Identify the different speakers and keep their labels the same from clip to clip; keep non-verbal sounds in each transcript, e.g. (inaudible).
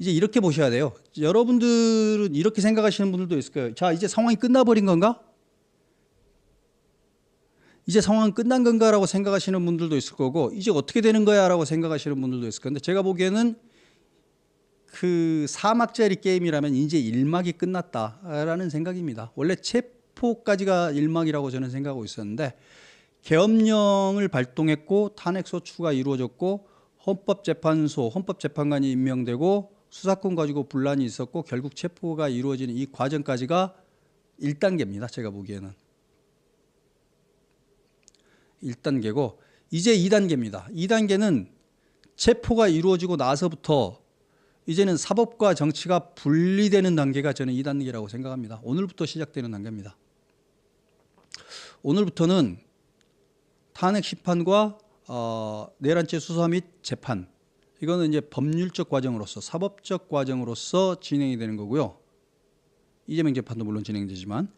Speaker 1: 이제 이렇게 보셔야 돼요. 여러분들은 이렇게 생각하시는 분들도 있을 거예요. 자, 이제 상황이 끝나버린 건가? 이제 상황은 끝난 건가라고 생각하시는 분들도 있을 거고 이제 어떻게 되는 거야라고 생각하시는 분들도 있을 건데 제가 보기에는 그 사막짜리 게임이라면 이제 1막이 끝났다라는 생각입니다. 원래 체포까지가 1막이라고 저는 생각하고 있었는데 계엄령을 발동했고 탄핵 소추가 이루어졌고 헌법재판소 헌법재판관이 임명되고 수사권 가지고 분란이 있었고 결국 체포가 이루어지는 이 과정까지가 1단계입니다. 제가 보기에는 1단계고 이제 2단계입니다. 2단계는 체포가 이루어지고 나서부터 이제는 사법과 정치가 분리되는 단계가 저는 2단계라고 생각합니다. 오늘부터 시작되는 단계입니다. 오늘부터는 탄핵 심판과 어, 내란죄 수사 및 재판 이거는 이제 법률적 과정으로서 사법적 과정으로서 진행이 되는 거고요. 이재명 재판도 물론 진행되지만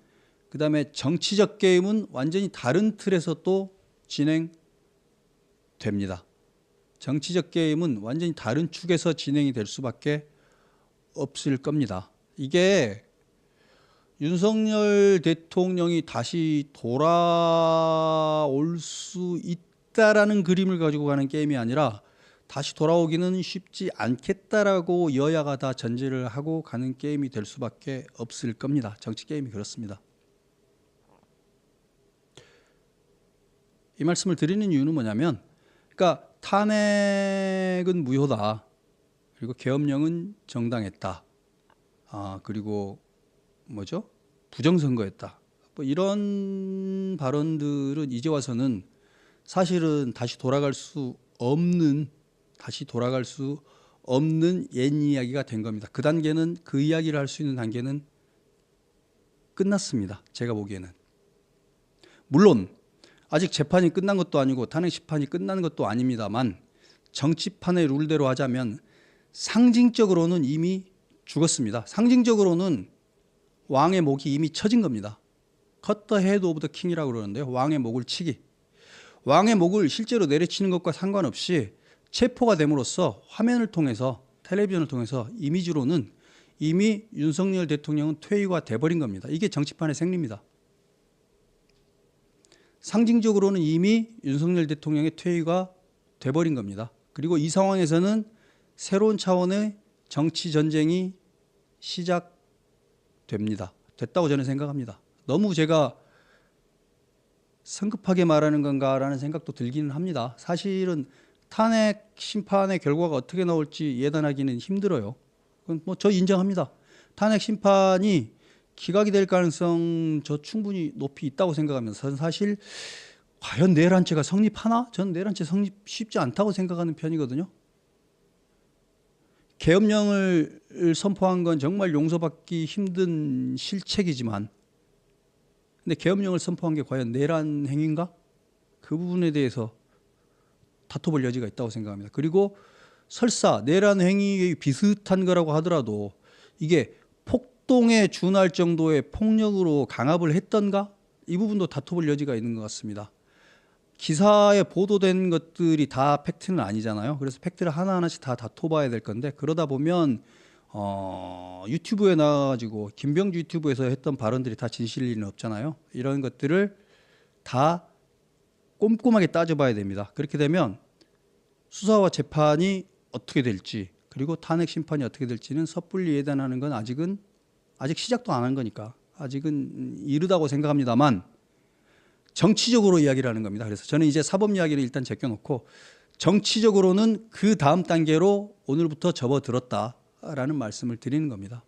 Speaker 1: 그 다음에 정치적 게임은 완전히 다른 틀에서 또 진행됩니다. 정치적 게임은 완전히 다른 축에서 진행이 될 수밖에 없을 겁니다. 이게 윤석열 대통령이 다시 돌아올 수 있다라는 그림을 가지고 가는 게임이 아니라 다시 돌아오기는 쉽지 않겠다라고 여야가 다 전제를 하고 가는 게임이 될 수밖에 없을 겁니다. 정치 게임이 그렇습니다. 이 말씀을 드리는 이유는 뭐냐면, 그러니까 탄핵은 무효다. 그리고 계엄령은 정당했다. 아 그리고 뭐죠? 부정선거였다. 뭐 이런 발언들은 이제 와서는 사실은 다시 돌아갈 수 없는 다시 돌아갈 수 없는 옛 이야기가 된 겁니다. 그 단계는 그 이야기를 할 수 있는 단계는 끝났습니다. 제가 보기에는 물론 아직 재판이 끝난 것도 아니고 탄핵 심판이 끝난 것도 아닙니다만 정치판의 룰대로 하자면 상징적으로는 이미 죽었습니다. 상징적으로는 왕의 목이 이미 쳐진 겁니다. the head of the king이라고 그러는데요. 왕의 목을 치기. 왕의 목을 실제로 내려치는 것과 상관없이 체포가 됨으로써 화면을 통해서 텔레비전을 통해서 이미지로는 이미 윤석열 대통령은 퇴위가 돼버린 겁니다. 이게 정치판의 생리입니다. 상징적으로는 이미 윤석열 대통령의 퇴위가 돼버린 겁니다. 그리고 이 상황에서는 새로운 차원의 정치 전쟁이 시작됩니다. 됐다고 저는 생각합니다. 너무 제가 성급하게 말하는 건가라는 생각도 들기는 합니다. 사실은 탄핵 심판의 결과가 어떻게 나올지 예단하기는 힘들어요. 그건 뭐 저 인정합니다. 탄핵 심판이 기각이 될 가능성 저 충분히 높이 있다고 생각하면서 사실 과연 내란죄가 성립하나? 저는 내란죄 성립 쉽지 않다고 생각하는 편이거든요. 계엄령을 선포한 건 정말 용서받기 힘든 실책이지만 근데 계엄령을 선포한 게 과연 내란 행위인가? 그 부분에 대해서 다퉈볼 여지가 있다고 생각합니다. 그리고 설사 내란 행위에 비슷한 거라고 하더라도 이게 폭동에 준할 정도의 폭력으로 강압을 했던가? 이 부분도 다퉈볼 여지가 있는 것 같습니다. 기사에 보도된 것들이 다 팩트는 아니잖아요. 그래서 팩트를 하나하나씩 다 다퉈봐야 될 건데 그러다 보면 어, 유튜브에 나와가지고 김병주 유튜브에서 했던 발언들이 다 진실일 리는 없잖아요. 이런 것들을 다 꼼꼼하게 따져봐야 됩니다. 그렇게 되면 수사와 재판이 어떻게 될지 그리고 탄핵 심판이 어떻게 될지는 섣불리 예단하는 건 아직은 아직 시작도 안 한 거니까 아직은 이르다고 생각합니다만 정치적으로 이야기를 하는 겁니다. 그래서 저는 이제 사법 이야기를 일단 제껴놓고 정치적으로는 그 다음 단계로 오늘부터 접어들었다라는 말씀을 드리는 겁니다.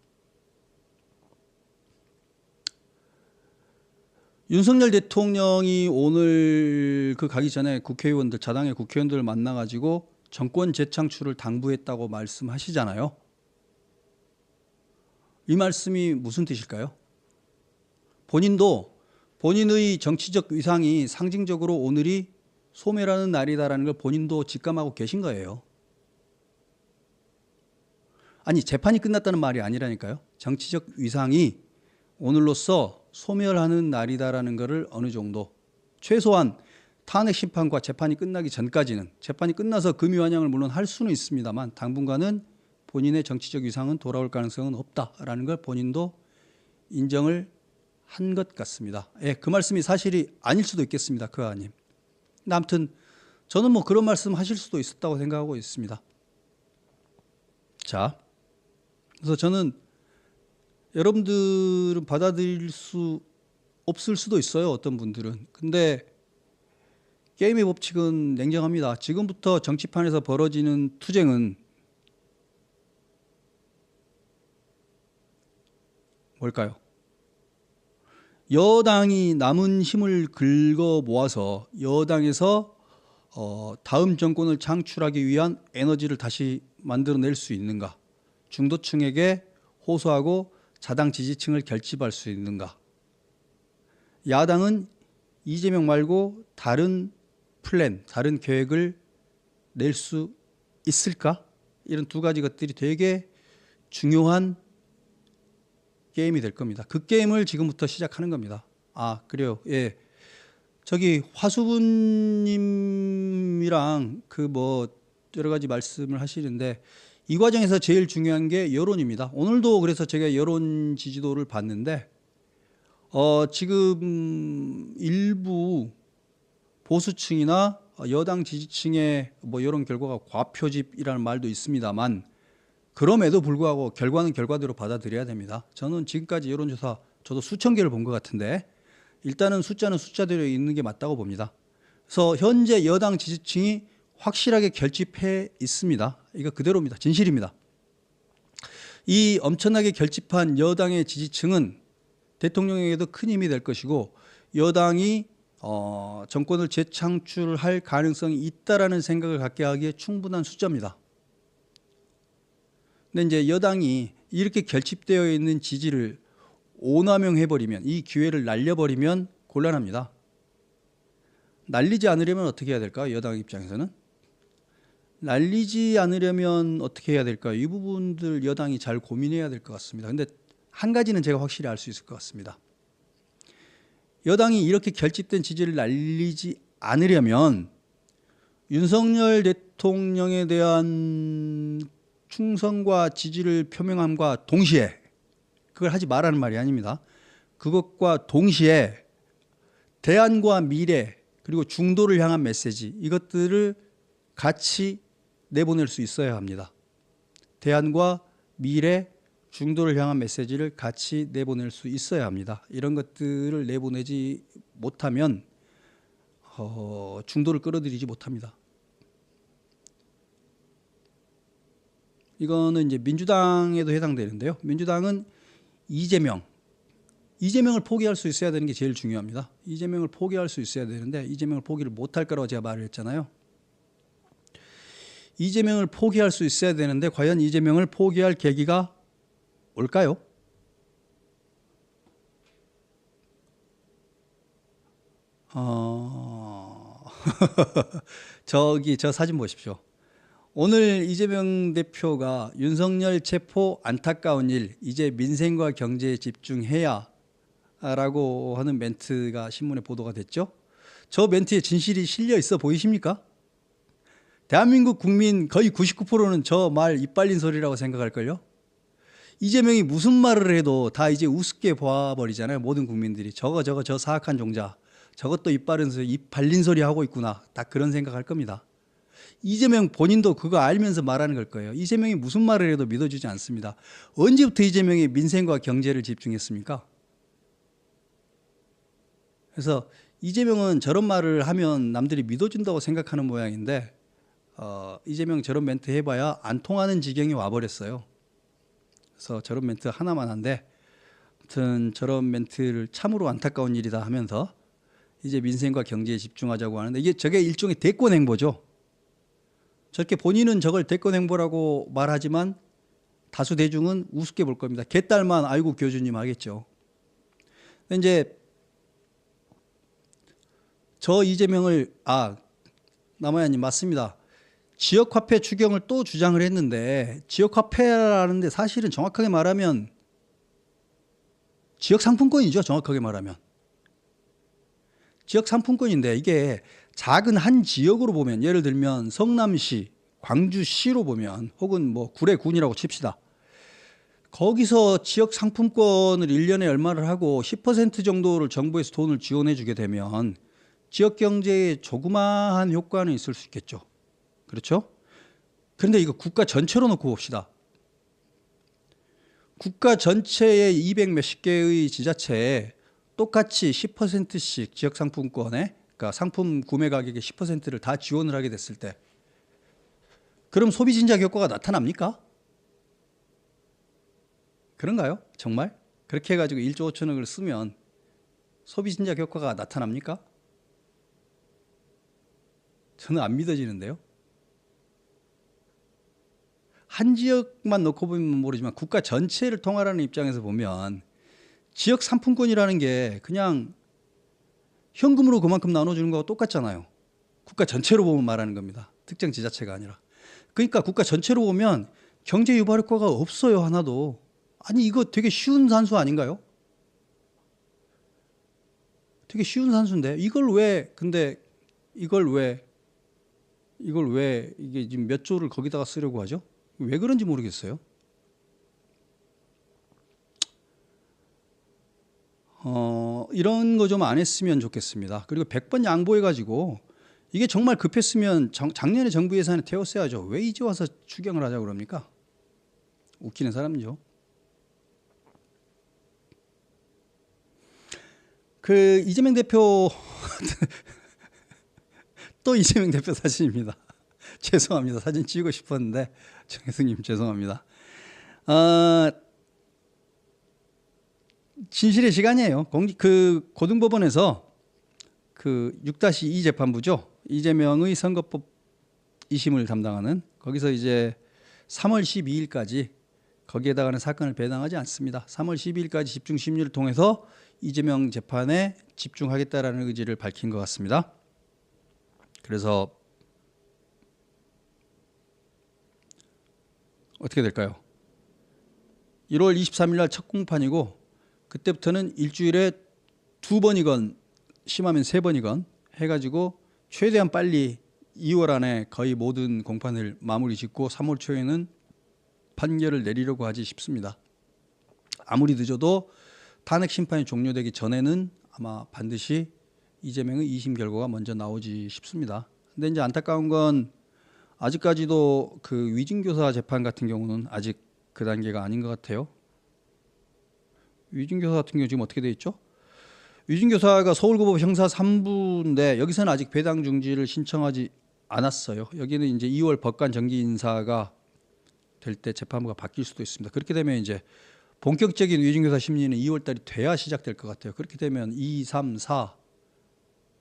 Speaker 1: 윤석열 대통령이 오늘 그 가기 전에 국회의원들 자당의 국회의원들을 만나 가지고 정권 재창출을 당부했다고 말씀하시잖아요. 이 말씀이 무슨 뜻일까요? 본인도 본인의 정치적 위상이 상징적으로 오늘이 소멸하는 날이다라는 걸 본인도 직감하고 계신 거예요. 아니 재판이 끝났다는 말이 아니라니까요. 정치적 위상이 오늘로써 소멸하는 날이다라는 것을 어느 정도 최소한 탄핵 심판과 재판이 끝나기 전까지는 재판이 끝나서 금유환영을 물론 할 수는 있습니다만 당분간은 본인의 정치적 위상은 돌아올 가능성은 없다라는 걸 본인도 인정을 한 것 같습니다. 예, 그 말씀이 사실이 아닐 수도 있겠습니다. 그 아님. 근데 아무튼 저는 뭐 그런 말씀 하실 수도 있었다고 생각하고 있습니다. 자, 그래서 저는 여러분들은 받아들일 수 없을 수도 있어요. 어떤 분들은. 근데 게임의 법칙은 냉정합니다. 지금부터 정치판에서 벌어지는 투쟁은 뭘까요? 여당이 남은 힘을 긁어 모아서 여당에서 어, 다음 정권을 창출하기 위한 에너지를 다시 만들어낼 수 있는가? 중도층에게 호소하고 자당 지지층을 결집할 수 있는가? 야당은 이재명 말고 다른 플랜, 다른 계획을 낼 수 있을까? 이런 두 가지 것들이 되게 중요한 게임이 될 겁니다. 그 게임을 지금부터 시작하는 겁니다. 아, 그래요. 예. 저기 화수분님이랑 그 뭐 여러 가지 말씀을 하시는데 이 과정에서 제일 중요한 게 여론입니다. 오늘도 그래서 제가 여론 지지도를 봤는데 어 지금 일부 보수층이나 여당 지지층의 뭐 여론 결과가 과표집이라는 말도 있습니다만 그럼에도 불구하고 결과는 결과대로 받아들여야 됩니다. 저는 지금까지 여론조사 저도 수천 개를 본 것 같은데 일단은 숫자는 숫자대로 있는 게 맞다고 봅니다. 그래서 현재 여당 지지층이 확실하게 결집해 있습니다. 이거 그대로입니다. 진실입니다. 이 엄청나게 결집한 여당의 지지층은 대통령에게도 큰 힘이 될 것이고 여당이 어, 정권을 재창출할 가능성이 있다라는 생각을 갖게 하기에 충분한 숫자입니다. 근데 이제 여당이 이렇게 결집되어 있는 지지를 오남용해 버리면 이 기회를 날려버리면 곤란합니다. 날리지 않으려면 어떻게 해야 될까요? 여당 입장에서는 날리지 않으려면 어떻게 해야 될까요? 이 부분들 여당이 잘 고민해야 될 것 같습니다. 근데 한 가지는 제가 확실히 알 수 있을 것 같습니다. 여당이 이렇게 결집된 지지를 날리지 않으려면 윤석열 대통령에 대한 충성과 지지를 표명함과 동시에 그걸 하지 말라는 말이 아닙니다. 그것과 동시에 대안과 미래 그리고 중도를 향한 메시지 이것들을 같이 내보낼 수 있어야 합니다. 대안과 미래 중도를 향한 메시지를 같이 내보낼 수 있어야 합니다. 이런 것들을 내보내지 못하면 어, 중도를 끌어들이지 못합니다. 이거는 이제 민주당에도 해당되는데요. 민주당은 이재명, 이재명을 포기할 수 있어야 되는 게 제일 중요합니다. 이재명을 포기할 수 있어야 되는데 이재명을 포기를 못할 거라고 제가 말을 했잖아요. 이재명을 포기할 수 있어야 되는데 과연 이재명을 포기할 계기가 올까요? 어... (laughs) 저기 저 사진 보십시오. 오늘 이재명 대표가 윤석열 체포 안타까운 일 이제 민생과 경제에 집중해야 라고 하는 멘트가 신문에 보도가 됐죠. 저 멘트에 진실이 실려 있어 보이십니까? 대한민국 국민 거의 99%는 저 말 이빨린 소리라고 생각할걸요. 이재명이 무슨 말을 해도 다 이제 우습게 봐버리잖아요. 모든 국민들이 저거 저거 저 사악한 종자 저것도 이빨린 소리 이빨린 소리 하고 있구나. 다 그런 생각할 겁니다. 이재명 본인도 그거 알면서 말하는 걸 거예요. 이재명이 무슨 말을 해도 믿어주지 않습니다. 언제부터 이재명이 민생과 경제를 집중했습니까? 그래서 이재명은 저런 말을 하면 남들이 믿어준다고 생각하는 모양인데 어, 이재명 저런 멘트 해봐야 안 통하는 지경이 와버렸어요. 그래서 저런 멘트 하나만 한데 아무튼 저런 멘트를 참으로 안타까운 일이다 하면서 이제 민생과 경제에 집중하자고 하는데 이게 저게 일종의 대권 행보죠. 저렇게 본인은 저걸 대권 행보라고 말하지만 다수 대중은 우습게 볼 겁니다. 개딸만 아이고 교주님 하겠죠. 근데 이제 저 이재명을 아 남아야님 맞습니다. 지역화폐 추경을 또 주장을 했는데 지역화폐라는데 사실은 정확하게 말하면 지역 상품권이죠. 정확하게 말하면 지역 상품권인데 이게 작은 한 지역으로 보면 예를 들면 성남시, 광주시로 보면 혹은 뭐 구례군이라고 칩시다. 거기서 지역 상품권을 1년에 얼마를 하고 10% 정도를 정부에서 돈을 지원해 주게 되면 지역 경제에 조그마한 효과는 있을 수 있겠죠. 그렇죠? 그런데 이거 국가 전체로 놓고 봅시다. 국가 전체의 200 몇십 개의 지자체에 똑같이 10%씩 지역 상품권에 그러니까 상품 구매 가격의 10%를 다 지원을 하게 됐을 때 그럼 소비 진작 효과가 나타납니까? 그런가요? 정말? 그렇게 해가지고 1조 5천억을 쓰면 소비 진작 효과가 나타납니까? 저는 안 믿어지는데요. 한 지역만 놓고 보면 모르지만 국가 전체를 통할하는 입장에서 보면 지역 상품권이라는 게 그냥 현금으로 그만큼 나눠주는 거와 똑같잖아요. 국가 전체로 보면 말하는 겁니다. 특정 지자체가 아니라. 그러니까 국가 전체로 보면 경제 유발 효과가 없어요 하나도. 아니 이거 되게 쉬운 산수 아닌가요? 되게 쉬운 산수인데 이걸 왜 근데 이걸 왜 이걸 왜 이게 지금 몇 조를 거기다가 쓰려고 하죠? 왜 그런지 모르겠어요. 어, 이런 거 좀 안 했으면 좋겠습니다. 그리고 100번 양보해 가지고 이게 정말 급했으면 정- 작년에 정부 예산에 태웠어야죠. 왜 이제 와서 추경을 하자고 그럽니까? 웃기는 사람이죠. 그 이재명 대표 (laughs) 또 이재명 대표 사진입니다. (laughs) 죄송합니다. 사진 찍고 싶었는데 정혜승님 죄송합니다. 어, 진실의 시간이에요. 공직 그 고등법원에서 그 6-2 재판부죠. 이재명의 선거법 2심을 담당하는 거기서 이제 3월 12일까지 거기에다가는 사건을 배당하지 않습니다. 3월 12일까지 집중 심리를 통해서 이재명 재판에 집중하겠다라는 의지를 밝힌 것 같습니다. 그래서 어떻게 될까요? 1월 23일 날 첫 공판이고 그때부터는 일주일에 두 번이건 심하면 세 번이건 해가지고 최대한 빨리 2월 안에 거의 모든 공판을 마무리 짓고 3월 초에는 판결을 내리려고 하지 싶습니다. 아무리 늦어도 탄핵 심판이 종료되기 전에는 아마 반드시 이재명의 2심 결과가 먼저 나오지 싶습니다. 근데 이제 안타까운 건 아직까지도 그 위증교사 재판 같은 경우는 아직 그 단계가 아닌 것 같아요. 위증교사 같은 경우 지금 어떻게 돼 있죠? 위증교사가 서울고법 형사 3부인데 여기서는 아직 배당 중지를 신청하지 않았어요. 여기는 이제 2월 법관 정기 인사가 될 때 재판부가 바뀔 수도 있습니다. 그렇게 되면 이제 본격적인 위증교사 심리는 2월 달이 돼야 시작될 것 같아요. 그렇게 되면 2, 3, 4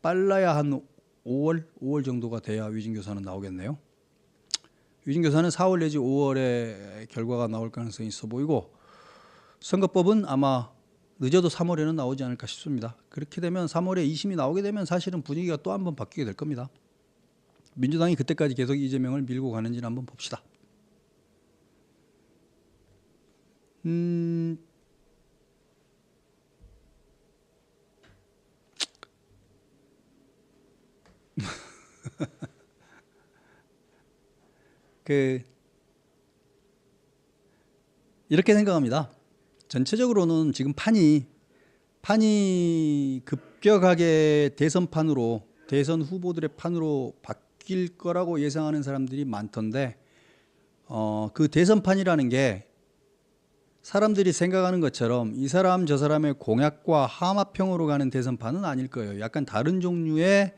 Speaker 1: 빨라야 한 5월 5월 정도가 돼야 위증교사는 나오겠네요. 위증교사는 4월 내지 5월에 결과가 나올 가능성이 있어 보이고 선거법은 아마 늦어도 3월에는 나오지 않을까 싶습니다. 그렇게 되면 3월에 2심이 나오게 되면 사실은 분위기가 또 한 번 바뀌게 될 겁니다. 민주당이 그때까지 계속 이재명을 밀고 가는지는 한번 봅시다. 음, (laughs) 그 이렇게 생각합니다. 전체적으로는 지금 판이 판이 급격하게 대선판으로 대선 후보들의 판으로 바뀔 거라고 예상하는 사람들이 많던데 어, 그 대선판이라는 게 사람들이 생각하는 것처럼 이 사람 저 사람의 공약과 하마평으로 가는 대선판은 아닐 거예요. 약간 다른 종류의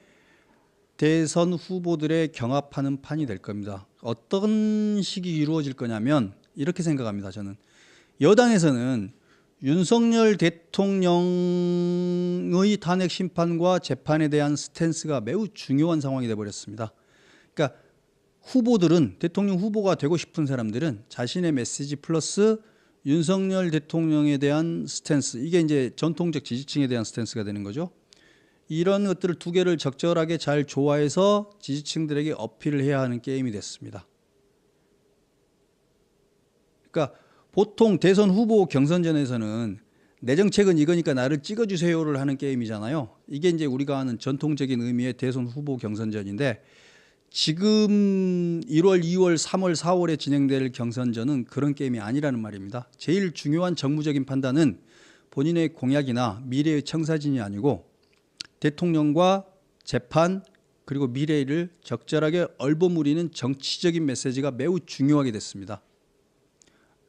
Speaker 1: 대선 후보들의 경합하는 판이 될 겁니다. 어떤 식이 이루어질 거냐면 이렇게 생각합니다. 저는 여당에서는 윤석열 대통령의 탄핵 심판과 재판에 대한 스탠스가 매우 중요한 상황이 돼 버렸습니다. 그러니까 후보들은 대통령 후보가 되고 싶은 사람들은 자신의 메시지 플러스 윤석열 대통령에 대한 스탠스 이게 이제 전통적 지지층에 대한 스탠스가 되는 거죠. 이런 것들을 두 개를 적절하게 잘 조화해서 지지층들에게 어필을 해야 하는 게임이 됐습니다. 그러니까 보통 대선 후보 경선전에서는 내 정책은 이거니까 나를 찍어주세요를 하는 게임이잖아요. 이게 이제 우리가 아는 전통적인 의미의 대선 후보 경선전인데 지금 1월, 2월, 3월, 4월에 진행될 경선전은 그런 게임이 아니라는 말입니다. 제일 중요한 정무적인 판단은 본인의 공약이나 미래의 청사진이 아니고 대통령과 재판 그리고 미래를 적절하게 얼버무리는 정치적인 메시지가 매우 중요하게 됐습니다.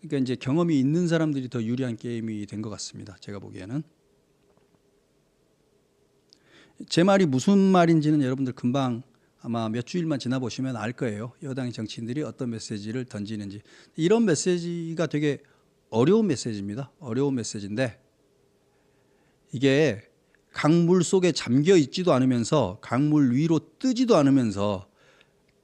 Speaker 1: 그러니까 이제 경험이 있는 사람들이 더 유리한 게임이 된 것 같습니다. 제가 보기에는 제 말이 무슨 말인지는 여러분들 금방 아마 몇 주일만 지나 보시면 알 거예요. 여당의 정치인들이 어떤 메시지를 던지는지 이런 메시지가 되게 어려운 메시지입니다. 어려운 메시지인데 이게 강물 속에 잠겨 있지도 않으면서 강물 위로 뜨지도 않으면서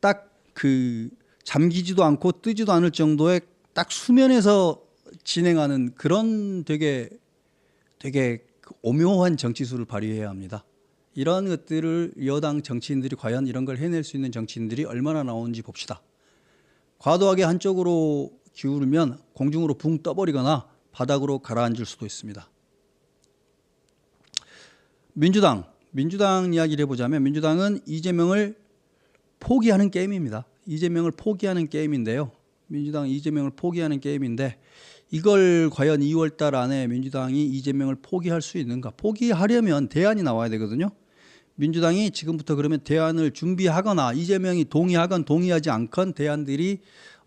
Speaker 1: 딱 그 잠기지도 않고 뜨지도 않을 정도의 딱 수면에서 진행하는 그런 되게 되게 오묘한 정치술을 발휘해야 합니다. 이러한 것들을 여당 정치인들이 과연 이런 걸 해낼 수 있는 정치인들이 얼마나 나오는지 봅시다. 과도하게 한쪽으로 기울으면 공중으로 붕 떠버리거나 바닥으로 가라앉을 수도 있습니다. 민주당, 민주당 이야기를 해보자면 민주당은 이재명을 포기하는 게임입니다. 이재명을 포기하는 게임인데요. 민주당 이재명을 포기하는 게임인데 이걸 과연 2월 달 안에 민주당이 이재명을 포기할 수 있는가? 포기하려면 대안이 나와야 되거든요. 민주당이 지금부터 그러면 대안을 준비하거나 이재명이 동의하건 동의하지 않건 대안들이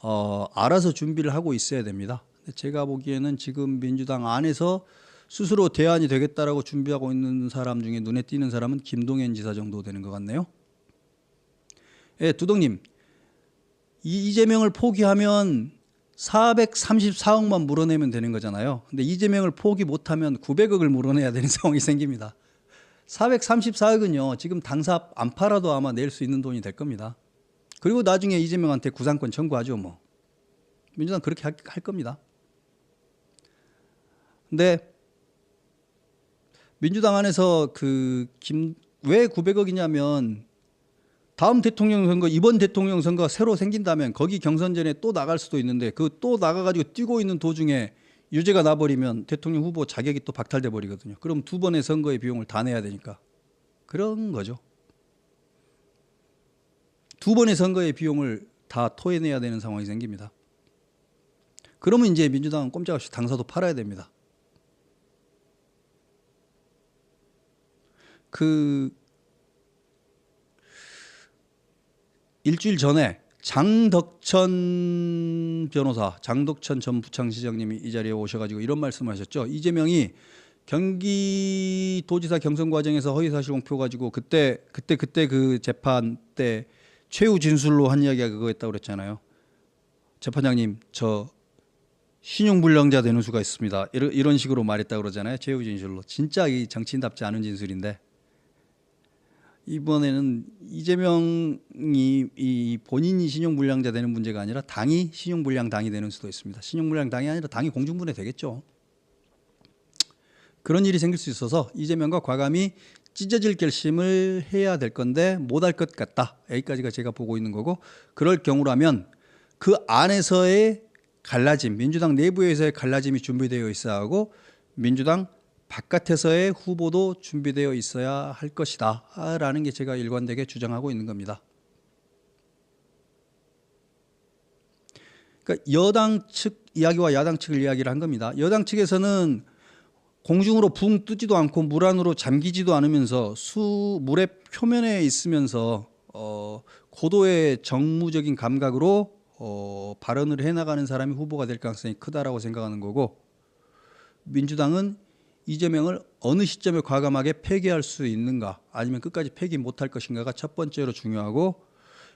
Speaker 1: 어, 알아서 준비를 하고 있어야 됩니다. 제가 보기에는 지금 민주당 안에서 스스로 대안이 되겠다라고 준비하고 있는 사람 중에 눈에 띄는 사람은 김동연 지사 정도 되는 것 같네요. 예, 두동님. 이 이재명을 포기하면 434억만 물어내면 되는 거잖아요. 근데 이재명을 포기 못하면 900억을 물어내야 되는 (laughs) 상황이 생깁니다. 434억은요, 지금 당사 안 팔아도 아마 낼 수 있는 돈이 될 겁니다. 그리고 나중에 이재명한테 구상권 청구하죠, 뭐. 민주당 그렇게 할, 할 겁니다. 근데 민주당 안에서 그 김 왜 900억이냐면 다음 대통령 선거 이번 대통령 선거가 새로 생긴다면 거기 경선전에 또 나갈 수도 있는데 그 또 나가가지고 뛰고 있는 도중에 유죄가 나버리면 대통령 후보 자격이 또 박탈돼 버리거든요. 그럼 두 번의 선거의 비용을 다 내야 되니까 그런 거죠. 두 번의 선거의 비용을 다 토해내야 되는 상황이 생깁니다. 그러면 이제 민주당은 꼼짝없이 당사도 팔아야 됩니다. 그 일주일 전에 장덕천 변호사, 장덕천 전 부창시장님이 이 자리에 오셔가지고 이런 말씀하셨죠. 이재명이 경기도지사 경선 과정에서 허위사실 공표 가지고 그때 그때 그때 그 재판 때 최후 진술로 한 이야기가 그거였다고 그랬잖아요. 재판장님 저 신용불량자 되는 수가 있습니다. 이런, 이런 식으로 말했다 고 그러잖아요. 최후 진술로 진짜 이 정치인답지 않은 진술인데 이번에는 이재명이 이 본인이 신용불량자 되는 문제가 아니라 당이 신용불량 당이 되는 수도 있습니다. 신용불량 당이 아니라 당이 공중분해 되겠죠. 그런 일이 생길 수 있어서 이재명과 과감히 찢어질 결심을 해야 될 건데 못할 것 같다. 여기까지가 제가 보고 있는 거고 그럴 경우라면 그 안에서의 갈라짐, 민주당 내부에서의 갈라짐이 준비되어 있어야 하고 민주당 바깥에서의 후보도 준비되어 있어야 할 것이다. 라는 게 제가 일관되게 주장하고 있는 겁니다. 그러니까 여당 측 이야기와 야당 측을 이야기를 한 겁니다. 여당 측에서는 공중으로 붕 뜨지도 않고 물 안으로 잠기지도 않으면서 수 물의 표면에 있으면서 어, 고도의 정무적인 감각으로 어, 발언을 해나가는 사람이 후보가 될 가능성이 크다라고 생각하는 거고 민주당은 이재명을 어느 시점에 과감하게 폐기할 수 있는가 아니면 끝까지 폐기 못할 것인가가 첫 번째로 중요하고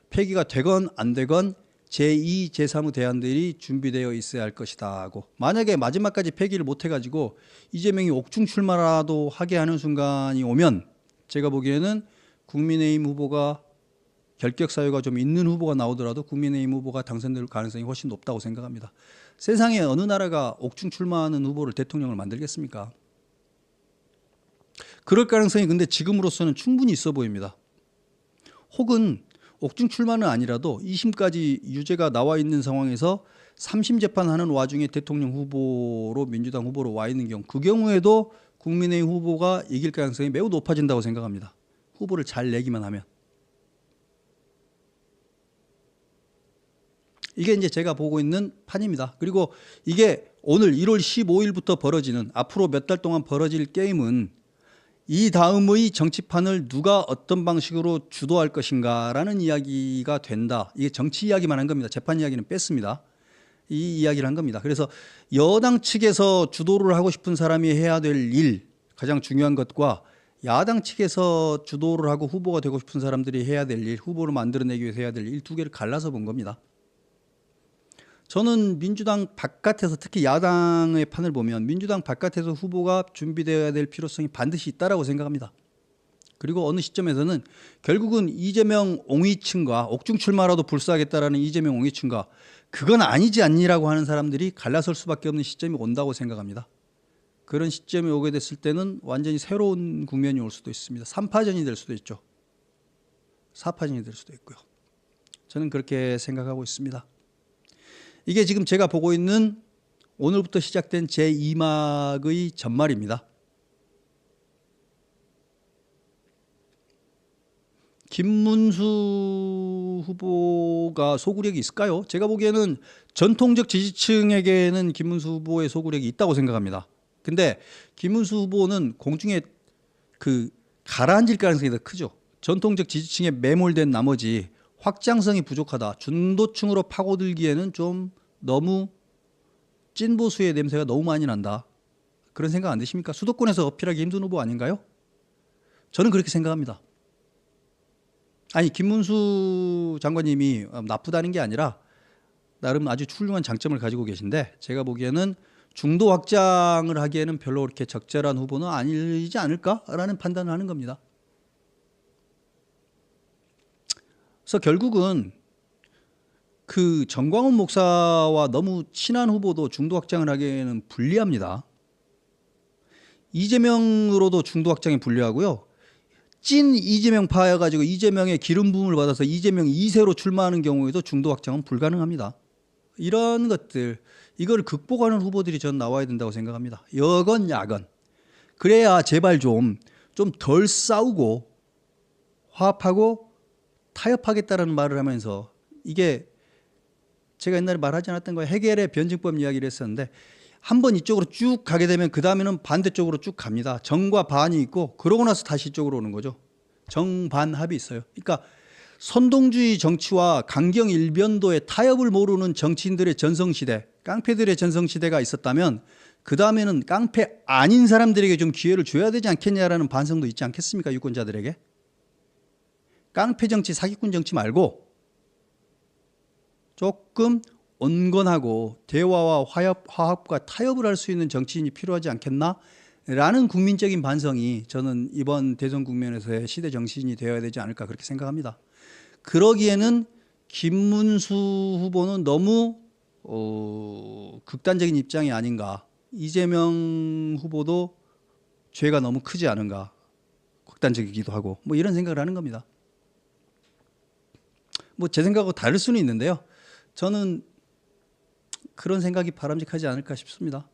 Speaker 1: 폐기가 되건 안 되건 제2, 제3의 대안들이 준비되어 있어야 할 것이다 하고 만약에 마지막까지 폐기를 못 해가지고 이재명이 옥중 출마라도 하게 하는 순간이 오면 제가 보기에는 국민의힘 후보가 결격 사유가 좀 있는 후보가 나오더라도 국민의힘 후보가 당선될 가능성이 훨씬 높다고 생각합니다. 세상에 어느 나라가 옥중 출마하는 후보를 대통령을 만들겠습니까? 그럴 가능성이 근데 지금으로서는 충분히 있어 보입니다. 혹은 옥중 출마는 아니라도 2심까지 유죄가 나와 있는 상황에서 3심 재판하는 와중에 대통령 후보로 민주당 후보로 와 있는 경우 그 경우에도 국민의힘 후보가 이길 가능성이 매우 높아진다고 생각합니다. 후보를 잘 내기만 하면. 이게 이제 제가 보고 있는 판입니다. 그리고 이게 오늘 1월 15일부터 벌어지는 앞으로 몇 달 동안 벌어질 게임은 이 다음의 정치판을 누가 어떤 방식으로 주도할 것인가라는 이야기가 된다. 이게 정치 이야기만 한 겁니다. 재판 이야기는 뺐습니다. 이 이야기를 한 겁니다. 그래서 여당 측에서 주도를 하고 싶은 사람이 해야 될 일, 가장 중요한 것과 야당 측에서 주도를 하고 후보가 되고 싶은 사람들이 해야 될 일, 후보를 만들어내기 위해서 해야 될 일 두 개를 갈라서 본 겁니다. 저는 민주당 바깥에서 특히 야당의 판을 보면 민주당 바깥에서 후보가 준비되어야 될 필요성이 반드시 있다라고 생각합니다. 그리고 어느 시점에서는 결국은 이재명 옹위층과 옥중 출마라도 불사하겠다라는 이재명 옹위층과 그건 아니지 않니라고 하는 사람들이 갈라설 수밖에 없는 시점이 온다고 생각합니다. 그런 시점이 오게 됐을 때는 완전히 새로운 국면이 올 수도 있습니다. 3파전이 될 수도 있죠. 4파전이 될 수도 있고요. 저는 그렇게 생각하고 있습니다. 이게 지금 제가 보고 있는 오늘부터 시작된 제2막의 전말입니다. 김문수 후보가 소구력이 있을까요? 제가 보기에는 전통적 지지층에게는 김문수 후보의 소구력이 있다고 생각합니다. 근데 김문수 후보는 공중에 그 가라앉을 가능성이 더 크죠. 전통적 지지층에 매몰된 나머지 확장성이 부족하다. 중도층으로 파고들기에는 좀 너무 찐보수의 냄새가 너무 많이 난다. 그런 생각 안 드십니까? 수도권에서 어필하기 힘든 후보 아닌가요? 저는 그렇게 생각합니다. 아니 김문수 장관님이 나쁘다는 게 아니라 나름 아주 훌륭한 장점을 가지고 계신데 제가 보기에는 중도 확장을 하기에는 별로 그렇게 적절한 후보는 아니지 않을까라는 판단을 하는 겁니다. 그래서 결국은 그 정광훈 목사와 너무 친한 후보도 중도 확장을 하기에는 불리합니다. 이재명으로도 중도 확장이 불리하고요. 찐 이재명 파여 가지고 이재명의 기름 부음을 받아서 이재명 2세로 출마하는 경우에도 중도 확장은 불가능합니다. 이런 것들 이걸 극복하는 후보들이 전 나와야 된다고 생각합니다. 여건 야건 그래야 제발 좀 좀 덜 싸우고 화합하고 타협하겠다라는 말을 하면서 이게 제가 옛날에 말하지 않았던 거예요. 해결의 변증법 이야기를 했었는데 한 번 이쪽으로 쭉 가게 되면 그 다음에는 반대쪽으로 쭉 갑니다. 정과 반이 있고 그러고 나서 다시 이쪽으로 오는 거죠. 정반합이 있어요. 그러니까 선동주의 정치와 강경 일변도의 타협을 모르는 정치인들의 전성시대, 깡패들의 전성시대가 있었다면 그 다음에는 깡패 아닌 사람들에게 좀 기회를 줘야 되지 않겠냐라는 반성도 있지 않겠습니까? 유권자들에게. 깡패 정치, 사기꾼 정치 말고 조금 온건하고 대화와 화합, 화합과 타협을 할 수 있는 정치인이 필요하지 않겠나? 라는 국민적인 반성이 저는 이번 대선 국면에서의 시대 정치인이 되어야 되지 않을까 그렇게 생각합니다. 그러기에는 김문수 후보는 너무 어, 극단적인 입장이 아닌가. 이재명 후보도 죄가 너무 크지 않은가. 극단적이기도 하고 뭐 이런 생각을 하는 겁니다. 뭐 제 생각하고 다를 수는 있는데요. 저는 그런 생각이 바람직하지 않을까 싶습니다.